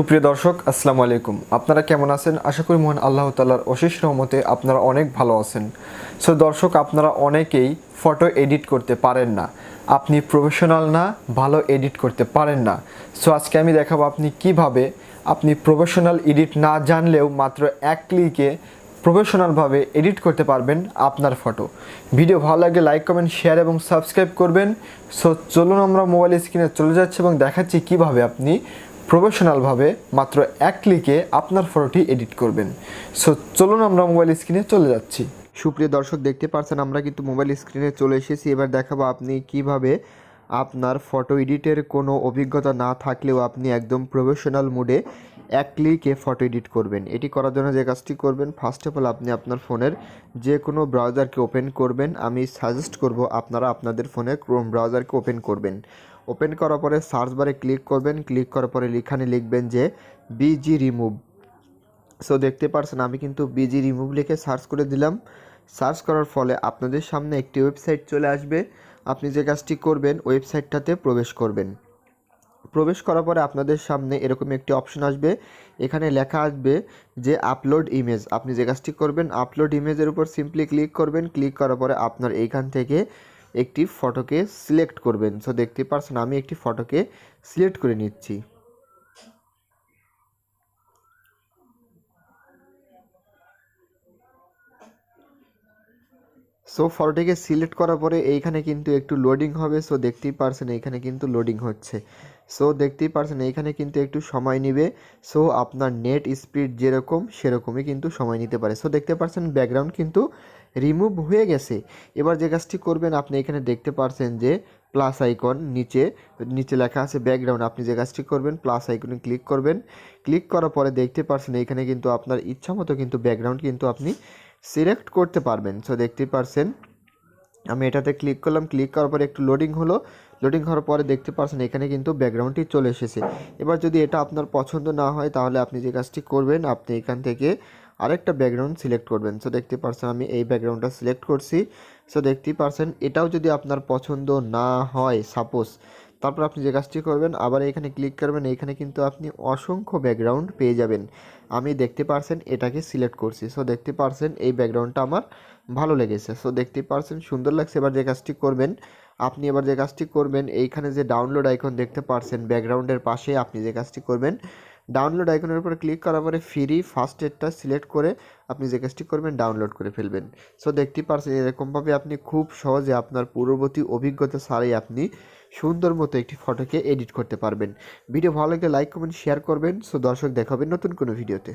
সুপ্রিয় দর্শক, আসসালামু আলাইকুম। আপনারা কেমন আছেন? আশা করি মহান আল্লাহ তালার অশেষ রহমতে আপনারা অনেক ভালো আছেন। সো দর্শক, আপনারা অনেকেই ফটো এডিট করতে পারেন না। আপনি প্রফেশনাল না, ভালো এডিট করতে পারেন না। সো আজকে আমি দেখাবো আপনি কীভাবে আপনি প্রফেশনাল এডিট না জানলেও মাত্র এক ক্লিকে প্রফেশনালভাবে এডিট করতে পারবেন আপনার ফটো। ভিডিও ভালো লাগলে লাইক, কমেন্ট, শেয়ার এবং সাবস্ক্রাইব করবেন। সো চলুন আমরা মোবাইল স্ক্রিনে চলে যাচ্ছি এবং দেখাচ্ছি কীভাবে আপনি প্রফেশনালভাবে মাত্র এক ক্লিকে আপনার ফটোটি এডিট করবেন। সো চলুন আমরা মোবাইল স্ক্রিনে চলে যাচ্ছি। সুপ্রিয় দর্শক, দেখতে পাচ্ছেন আমরা কিন্তু মোবাইল স্ক্রিনে চলে এসেছি। এবার দেখাবো আপনি কীভাবে আপনার ফটো এডিটের কোনো অভিজ্ঞতা না থাকলেও আপনি একদম প্রফেশনাল মুডে এক ক্লিকে ফটো এডিট করবেন। এটি করার জন্য যে কাজটি করবেন ফার্স্ট অফ অল আপনি আপনার ফোনের যে কোনো ব্রাউজারকে ওপেন করবেন। আমি সাজেস্ট করব আপনারা আপনাদের ফোনে ক্রোম ব্রাউজারকে ওপেন করবেন। ওপেন করার পরে সার্চ বারে ক্লিক করবেন, ক্লিক করার পরে এখানে লিখবেন যে বিজি রিমুভ সো দেখতে পারছেন, আমি কিন্তু বিজি রিমুভ লিখে সার্চ করে দিলাম। সার্চ করার ফলে আপনাদের সামনে একটি ওয়েবসাইট চলে আসবে। আপনি যে কাজটি করবেন, ওয়েবসাইটটাতে প্রবেশ করবেন। প্রবেশ করার পরে আপনাদের সামনে এরকম একটি অপশন আসবে। এখানে লেখা আসবে যে আপলোড ইমেজ আপনি যে কাজটি করবেন আপলোড ইমেজের উপর সিম্পলি ক্লিক করবেন। ক্লিক করার পরে আপনার এইখান থেকে একটি ফটোকে সিলেক্ট করবেন। সো দেখতে পারছেন, আমি একটি ফটোকে সিলেক্ট করে নিচ্ছি। সো ফটোটিকে সিলেক্ট করার পরে এইখানে কিন্তু একটু লোডিং হবে। সো দেখতেই পারছেন, এইখানে কিন্তু লোডিং হচ্ছে। সো দেখতেই পারছেন, এইখানে কিন্তু একটু সময় নেবে। সো আপনার নেট স্পিড যেরকম, সেরকমই কিন্তু সময় নিতে পারে। সো দেখতে পারছেন ব্যাকগ্রাউন্ড কিন্তু রিমুভ হয়ে গেছে। এবার যে কাজটি করবেন, আপনি এখানে দেখতে পারছেন যে প্লাস আইকন নিচে নিচে লেখা আছে ব্যাকগ্রাউন্ড আপনি যে কাজটি করবেন প্লাস আইকনে ক্লিক করবেন। ক্লিক করার পরে দেখতে পারছেন এখানে কিন্তু আপনার ইচ্ছা মতো কিন্তু ব্যাকগ্রাউন্ড কিন্তু আপনি সিলেক্ট করতে পারবেন। সো দেখতেই পারছেন, আমি এটাতে ক্লিক করলাম। ক্লিক করার পরে একটু লোডিং হলো। লোডিং হওয়ার পরে দেখতে পারছেন এখানে কিন্তু ব্যাকগ্রাউন্ডটি চলে এসেছে। এবার যদি এটা আপনার পছন্দ না হয়, তাহলে আপনি যে কাজটি করবেন, আপনি এখান থেকে আরেকটা ব্যাকগ্রাউন্ড সিলেক্ট করবেন। সো দেখতে পারছেন আমি এই ব্যাকগ্রাউন্ডটা সিলেক্ট করছি। সো দেখতেই পারছেন, এটাও যদি আপনার পছন্দ না হয় সাপোজ তারপর আপনি যে কাজটি করবেন, আবার এখানে ক্লিক করবেন, এখানে কিন্তু আপনি অসংখ্য ব্যাকগ্রাউন্ড পেয়ে যাবেন। আমি দেখতে পারছেন, এটাকে সিলেক্ট করছি। সো দেখতে পারছেন, এই ব্যাকগ্রাউন্ডটা আমার ভালো লেগেছে। সো দেখতে পারছেন, সুন্দর লাগছে। এবার যে কাজটি করবেন আপনি এবার যে কাজটি করবেন, এইখানে যে ডাউনলোড আইকন দেখতে পারছেন ব্যাকগ্রাউন্ডের পাশে আপনি যে কাজটি করবেন ডাউনলোড আইকনের উপর ক্লিক করার পরে ফ্রি ফার্স্ট এডটা সিলেক্ট করে আপনি যে কাজটি করবেন ডাউনলোড করে ফেলবেন। সো দেখতে পারছেন এরকমভাবে আপনি খুব সহজে আপনার পূর্ববর্তী অভিজ্ঞতা ছাড়াই আপনি সুন্দর মতো একটি ফটোকে এডিট করতে পারবেন। ভিডিও ভালো লাগলে লাইক কমেন্ট শেয়ার করবেন। সো দর্শক দেখাবেন নতুন কোনো ভিডিওতে।